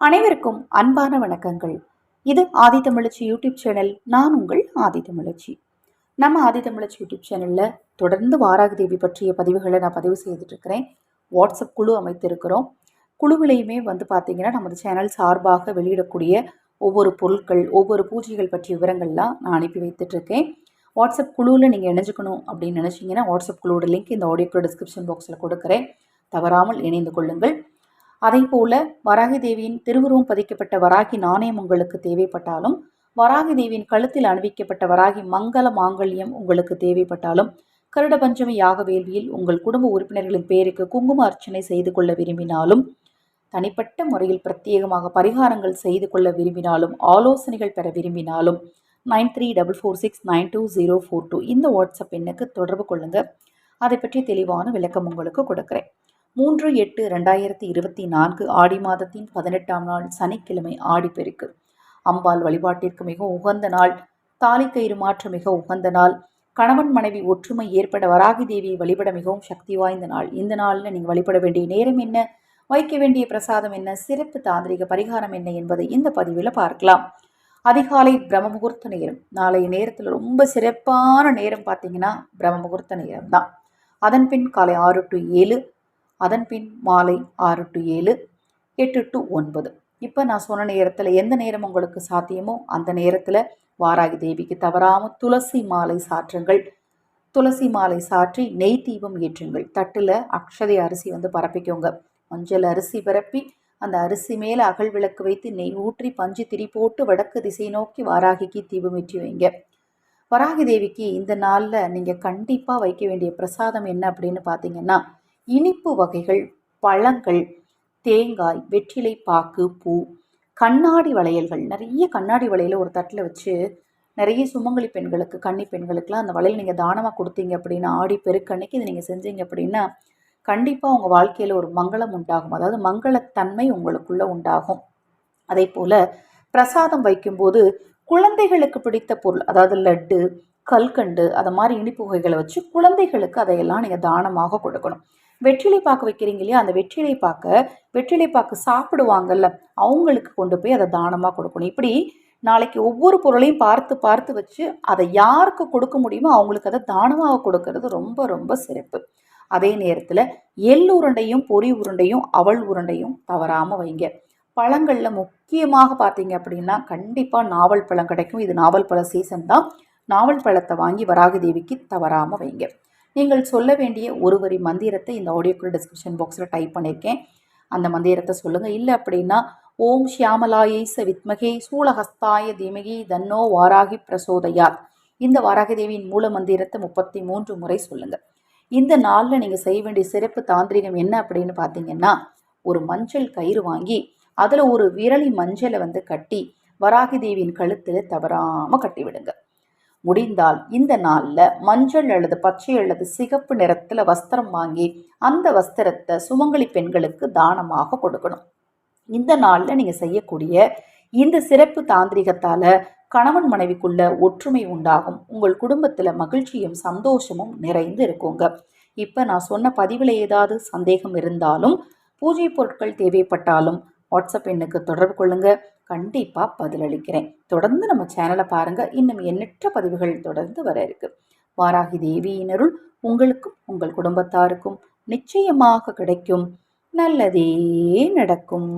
அனைவருக்கும் அன்பான வணக்கங்கள். இது ஆதி தமிழச்சி யூடியூப் சேனல் நான் உங்கள் ஆதி தமிழச்சி. நம்ம ஆதி தமிழச்சி யூடியூப் சேனலில் தொடர்ந்து வாராகி தேவி பற்றிய பதிவுகளை நான் பதிவு செய்துட்டு இருக்கிறேன் வாட்ஸ்அப் குழு அமைத்திருக்கிறோம். குழுவிலையுமே வந்து பார்த்தீங்கன்னா நமது சேனல் சார்பாக வெளியிடக்கூடிய ஒவ்வொரு பொருட்கள் ஒவ்வொரு பூஜைகள் பற்றிய விவரங்கள்லாம் நான் அனுப்பி வைத்துட்ருக்கேன் வாட்ஸ்அப் குழுவில் நீங்கள் இணைஞ்சுக்கணும் அப்படின்னு நினச்சிங்கன்னா வாட்ஸ்அப் குழுவோட லிங்க் இந்த ஆடியோக்கு டிஸ்கிரிப்ஷன் பாக்ஸில் கொடுக்குறேன். தவறாமல் இணைந்து கொள்ளுங்கள். அதை போல வராகி தேவியின் திருவுருவம் பதிக்கப்பட்ட வராகி நாணயம் உங்களுக்கு தேவைப்பட்டாலும் வராகி தேவியின் கழுத்தில் அணிவிக்கப்பட்ட வராகி மங்கள மாங்கல்யம் உங்களுக்கு தேவைப்பட்டாலும் கருட பஞ்சமி யாக வேள்வியில் உங்கள் குடும்ப உறுப்பினர்களின் பேருக்கு குங்கும அர்ச்சனை செய்து கொள்ள விரும்பினாலும் தனிப்பட்ட முறையில் பிரத்யேகமாக பரிகாரங்கள் செய்து கொள்ள விரும்பினாலும் ஆலோசனைகள் பெற விரும்பினாலும் nine three double four six nine two zero four two இந்த வாட்ஸ்அப் எண்ணுக்கு தொடர்பு கொள்ளுங்கள் அதை பற்றி தெளிவான விளக்கம் உங்களுக்கு கொடுக்குறேன். மூன்று எட்டு ரெண்டாயிரத்தி இருபத்தி நான்கு ஆடி மாதத்தின் பதினெட்டாம் நாள் சனிக்கிழமை ஆடிப்பெருக்கு. அம்பாள் வழிபாட்டிற்கு மிக உகந்த நாள். தாலி கயிறு மாற்ற மிக உகந்த நாள். கணவன் மனைவி ஒற்றுமை ஏற்பட வராகி தேவியை வழிபட மிகவும் சக்தி வாய்ந்த நாள். இந்த நாளில் நீங்கள் வழிபட வேண்டிய நேரம் என்ன? வைக்க வேண்டிய பிரசாதம் என்ன? சிறப்பு தாந்திரிக பரிகாரம் என்ன என்பதை இந்த பதிவில் பார்க்கலாம். அதிகாலை பிரம்ம முகூர்த்த நேரம். நாளைய நேரத்தில் ரொம்ப சிறப்பான நேரம் பார்த்தீங்கன்னா பிரம்ம முகூர்த்த நேரம் தான் அதன் பின் காலை ஆறு டு ஏழு அதன் பின் மாலை ஆறு டு ஏழு எட்டு டு ஒன்பது. இப்போ நான் சொன்ன நேரத்தில் எந்த நேரம் உங்களுக்கு சாத்தியமோ அந்த நேரத்தில் வாராகி தேவிக்கு தவறாமல் துளசி மாலை சாற்றுங்கள். துளசி மாலை சாற்றி நெய் தீபம் ஏற்றுங்கள். தட்டில் அக்ஷதை அரிசி வந்து பரப்பிக்கோங்க. மஞ்சள் அரிசி பரப்பி அந்த அரிசி மேலே அகல் விளக்கு வைத்து நெய் ஊற்றி பஞ்சு திரி போட்டு வடக்கு திசை நோக்கி வாராகிக்கு தீபம் ஏற்றி வைங்க. வராகி தேவிக்கு இந்த நாளில் நீங்கள் கண்டிப்பாக வைக்க வேண்டிய பிரசாதம் என்ன அப்படின்னு பார்த்தீங்கன்னா இனிப்பு வகைகள் பழங்கள் தேங்காய் வெற்றிலை பாக்கு பூ கண்ணாடி வளையல்கள். நிறைய கண்ணாடி வளையல ஒரு தட்டில் வச்சு நிறைய சுமங்கலி பெண்களுக்கு கன்னி பெண்களுக்கெலாம் அந்த வளையல் நீங்கள் தானமாக கொடுத்தீங்க அப்படின்னா ஆடி பெருக்கன்னைக்கு இதை நீங்கள் செஞ்சீங்க அப்படின்னா கண்டிப்பாக உங்கள் வாழ்க்கையில் ஒரு மங்களம் உண்டாகும். அதாவது மங்களத்தன்மை உங்களுக்குள்ளே உண்டாகும். அதே போல் பிரசாதம் வைக்கும்போது குழந்தைகளுக்கு பிடித்த பொருள் அதாவது லட்டு கல்கண்டு அதை மாதிரி இனிப்பு வகைகளை வச்சு குழந்தைகளுக்கு அதையெல்லாம் நீங்கள் தானமாக கொடுக்கணும். வெற்றிலை பாக்கு வைக்கிறீங்க இல்லையா? அந்த வெற்றிலை பாக்க வெற்றிலை பாக்கு சாப்பிடுவாங்கல்ல அவங்களுக்கு கொண்டு போய் அதை தானமாக கொடுக்கணும். இப்படி நாளைக்கு ஒவ்வொரு பொருளையும் பார்த்து பார்த்து வச்சு அதை யாருக்கு கொடுக்க முடியுமோ அவங்களுக்கு அதை தானமாக கொடுக்கறது ரொம்ப ரொம்ப சிறப்பு. அதே நேரத்தில் எள் உருண்டையும் பொறி உருண்டையும் அவள் உருண்டையும் தவறாமல் வைங்க. பழங்களில் முக்கியமாக பார்த்தீங்க அப்படின்னா கண்டிப்பாக நாவல் பழம் கிடைக்கும். இது நாவல் பழ சீசன் தான். நாவல் பழத்தை வாங்கி வராக தேவிக்கு தவறாமல் வைங்க. நீங்கள் சொல்ல வேண்டிய ஒரு வரி மந்திரத்தை இந்த ஆடியோக்குள் டிஸ்கிரிப்ஷன் பாக்ஸில் டைப் பண்ணியிருக்கேன் அந்த மந்திரத்தை சொல்லுங்கள் இல்லை அப்படின்னா ஓம் ஷியாமலாயை ச வித்மகே சூலஹஸ்தாய தீமகி தன்னோ வாராகி பிரசோதயாத். இந்த வாராகி தேவியின் மூல மந்திரத்தை முப்பத்தி மூன்று முறை சொல்லுங்கள் இந்த நாளில் நீங்கள் செய்ய வேண்டிய சிறப்பு தாந்திரிகம் என்ன அப்படின்னு பார்த்தீங்கன்னா ஒரு மஞ்சள் கயிறு வாங்கி அதில் ஒரு விரலி மஞ்சளை வந்து கட்டி வராகி தேவியின் கழுத்தில் தவறாமல் கட்டிவிடுங்க முடிந்தால் இந்த நாளில் மஞ்சள் அல்லது பச்சை அல்லது சிகப்பு நிறத்தில் வஸ்திரம் வாங்கி அந்த வஸ்திரத்தை சுமங்கலி பெண்களுக்கு தானமாக கொடுக்கணும். இந்த நாளில் நீங்கள் செய்யக்கூடிய இந்த சிறப்பு தாந்திரிகத்தால் கணவன் மனைவிக்குள்ள ஒற்றுமை உண்டாகும். உங்கள் குடும்பத்தில் மகிழ்ச்சியும் சந்தோஷமும் நிறைந்து இருக்குங்க. இப்போ நான் சொன்ன பதிவில் ஏதாவது சந்தேகம் இருந்தாலும் பூஜை பொருட்கள் தேவைப்பட்டாலும் வாட்ஸ்அப் எண்ணுக்கு தொடர்பு கொள்ளுங்கள் கண்டிப்பாக பதிலளிக்கிறேன். தொடர்ந்து நம்ம சேனலை பாருங்கள் இன்னும் எண்ணற்ற பதிவுகள் தொடர்ந்து வர இருக்கு. வாராகி தேவியினருள் உங்களுக்கும் உங்கள் குடும்பத்தாருக்கும் நிச்சயமாக கிடைக்கும். நல்லதே நடக்கும்.